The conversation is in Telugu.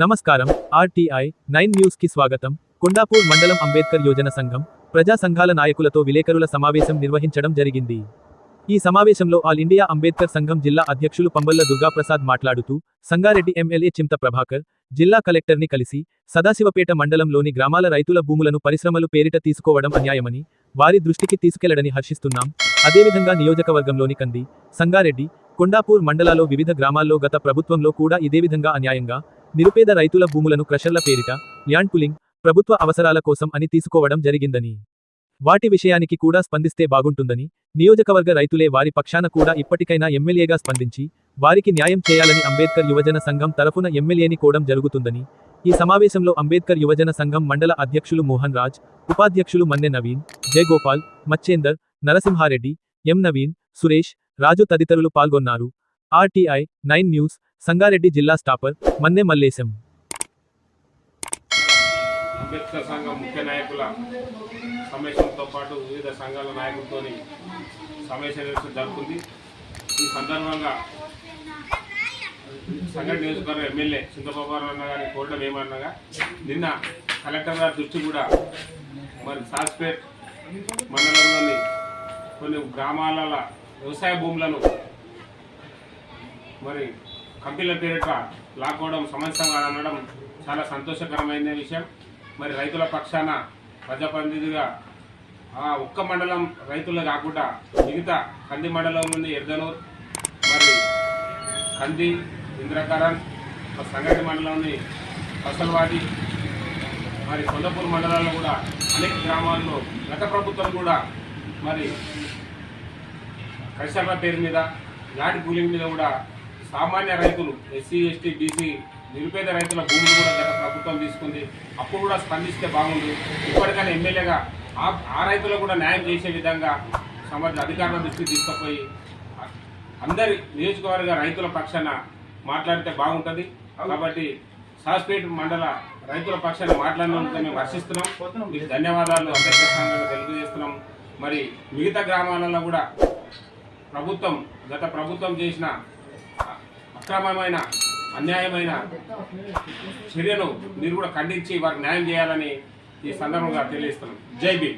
నమస్కారం ఆర్టీఐ నైన్ న్యూస్కి స్వాగతం. కొండాపూర్ మండలం అంబేద్కర్ యోజన సంఘం ప్రజా సంఘాల నాయకులతో విలేకరుల సమావేశం నిర్వహించడం జరిగింది. ఈ సమావేశంలో ఆల్ ఇండియా అంబేద్కర్ సంఘం జిల్లా అధ్యక్షులు పంబల్ల దుర్గాప్రసాద్ మాట్లాడుతూ సంగారెడ్డి ఎమ్మెల్యే చింత ప్రభాకర్ జిల్లా కలెక్టర్ని కలిసి సదాశివపేట మండలంలోని గ్రామాల రైతుల భూములను పరిశ్రమలు పేరిట తీసుకోవడం అన్యాయమని వారి దృష్టికి తీసుకెళ్ళడని హర్షిస్తున్నాం. అదేవిధంగా నియోజకవర్గంలోని కంది సంగారెడ్డి కొండాపూర్ మండలాలో వివిధ గ్రామాల్లో గత ప్రభుత్వంలో కూడా ఇదే విధంగా అన్యాయంగా నిరుపేద రైతుల భూములను క్రషర్ల పేరిట ల్యాండ్ పులింగ్ ప్రభుత్వ అవసరాల కోసం అని తీసుకోవడం జరిగిందని. వాటి విషయానికి కూడా స్పందిస్తే బాగుంటుందని నియోజకవర్గ రైతులే వారి పక్షాన కూడా ఇప్పటికైనా ఎమ్మెల్యేగా స్పందించి వారికి న్యాయం చేయాలని అంబేద్కర్ యువజన సంఘం తరఫున ఎమ్మెల్యేని కోడం జరుగుతుందని. ఈ సమావేశంలో అంబేద్కర్ యువజన సంఘం మండల అధ్యక్షులు మోహన్ రాజ్ ఉపాధ్యక్షులు మన్నె నవీన్ జయగోపాల్ మచ్చేందర్ నరసింహారెడ్డి ఎం నవీన్ సురేష్ రాజు తదితరులు పాల్గొన్నారు. ఆర్టీఐ నైన్ న్యూస్ సంగారెడ్డి జిల్లా స్టాపర్ మన్నె మల్లేశం. అంబేద్కర్ సంఘం ముఖ్య నాయకుల సమావేశంతో పాటు వివిధ సంఘాల నాయకులతో సమావేశం జరుగుతుంది. ఈ సందర్భంగా సంఘటన నియోజకవర్గ ఎమ్మెల్యే చింతబాబు అన్న గారిని కోరడం ఏమన్నగా నిన్న కలెక్టర్ గారి దృష్టి కూడా మరి సాస్పేట్ మండలంలోని కొన్ని గ్రామాల వ్యవసాయ భూములను మరి కంపెనీల పేరిట లాక్కోవడం సమస్య అనడం చాలా సంతోషకరమైన విషయం. మరి రైతుల పక్షాన ప్రజాప్రతినిధిగా ఆ ఒక్క మండలం రైతులు కాకుండా మిగతా కంది మండలం నుండి ఎర్దనూర్ మరి కంది ఇంద్రకరణ్ సంగటి మండలంలోని ఫసల్వాడి మరి కొండపూర్ మండలాల్లో కూడా అనేక గ్రామాల్లో గత ప్రభుత్వం కూడా మరి కైసర్ల పేరు మీద నాటి కూలింగ్ మీద కూడా సామాన్య రైతులు ఎస్సీ ఎస్టీ బీసీ నిరుపేద రైతుల భూములు కూడా గత ప్రభుత్వం తీసుకుంది. అప్పుడు కూడా స్పందిస్తే బాగుంది ఇప్పటికైనా ఎమ్మెల్యేగా ఆ ఆ రైతులకు కూడా న్యాయం చేసే విధంగా సమాజ అధికారుల దృష్టికి తీసుకుపోయి అందరి నియోజకవర్గ రైతుల పక్షాన మాట్లాడితే బాగుంటుంది. కాబట్టి సాస్పేట్ మండల రైతుల పక్షాన మాట్లాడినందుకు మేము హర్షిస్తున్నాం. మీకు ధన్యవాదాలు. అంబేద్కర్ సంఘంగా తెలియజేస్తున్నాం. మరి మిగతా గ్రామాలలో కూడా ప్రభుత్వం గత ప్రభుత్వం చేసిన అక్రమమైన అన్యాయమైన చర్యను మీరు కూడా ఖండించి వారికి న్యాయం చేయాలని ఈ సందర్భంగా తెలియజేస్తున్నాం. జై బీ